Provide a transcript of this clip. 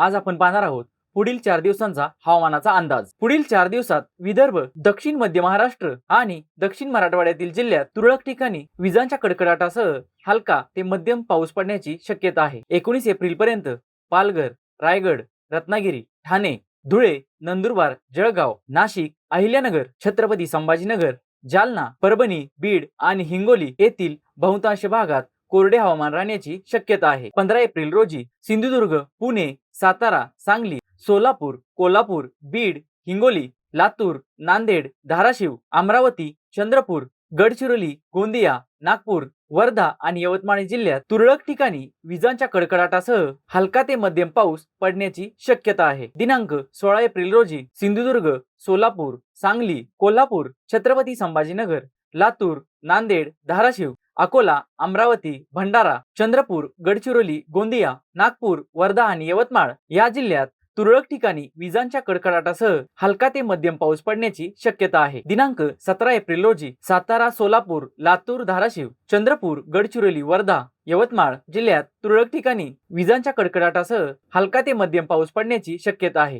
आज आपण पाहणार आहोत पुढील चार दिवसांचा हवामानाचा अंदाज. पुढील चार दिवसात विदर्भ दक्षिण मध्य महाराष्ट्र आणि दक्षिण मराठवाड्यातील जिल्ह्यात तुरळक ठिकाणी विजांच्या कडकडाटासह हलका ते मध्यम पाऊस पडण्याची शक्यता आहे. एकोणीस एप्रिल पर्यंत पालघर रायगड रत्नागिरी ठाणे धुळे नंदुरबार जळगाव नाशिक अहिल्यानगर छत्रपती संभाजीनगर जालना परभणी बीड आणि हिंगोली येथील बहुतांश भागात कोरडे हवामान राहण्याची शक्यता आहे. पंधरा एप्रिल रोजी सिंधुदुर्ग पुणे सातारा सांगली सोलापूर कोल्हापूर बीड हिंगोली लातूर नांदेड धाराशिव अमरावती चंद्रपूर गडचिरोली गोंदिया नागपूर वर्धा आणि यवतमाळ जिल्ह्यात तुरळक ठिकाणी विजांच्या कडकडाटासह हलका ते मध्यम पाऊस पडण्याची शक्यता आहे. दिनांक सोळा एप्रिल रोजी सिंधुदुर्ग सोलापूर सांगली कोल्हापूर छत्रपती संभाजीनगर लातूर नांदेड धाराशिव अकोला अमरावती भंडारा चंद्रपूर गडचिरोली गोंदिया नागपूर वर्धा आणि यवतमाळ या जिल्ह्यात तुरळक ठिकाणी विजांच्या कडकडाटासह हलका ते मध्यम पाऊस पडण्याची शक्यता आहे. दिनांक सतरा एप्रिल रोजी सातारा सोलापूर लातूर धाराशिव चंद्रपूर गडचिरोली वर्धा यवतमाळ जिल्ह्यात तुरळक ठिकाणी विजांच्या कडकडाटासह हलका ते मध्यम पाऊस पडण्याची शक्यता आहे.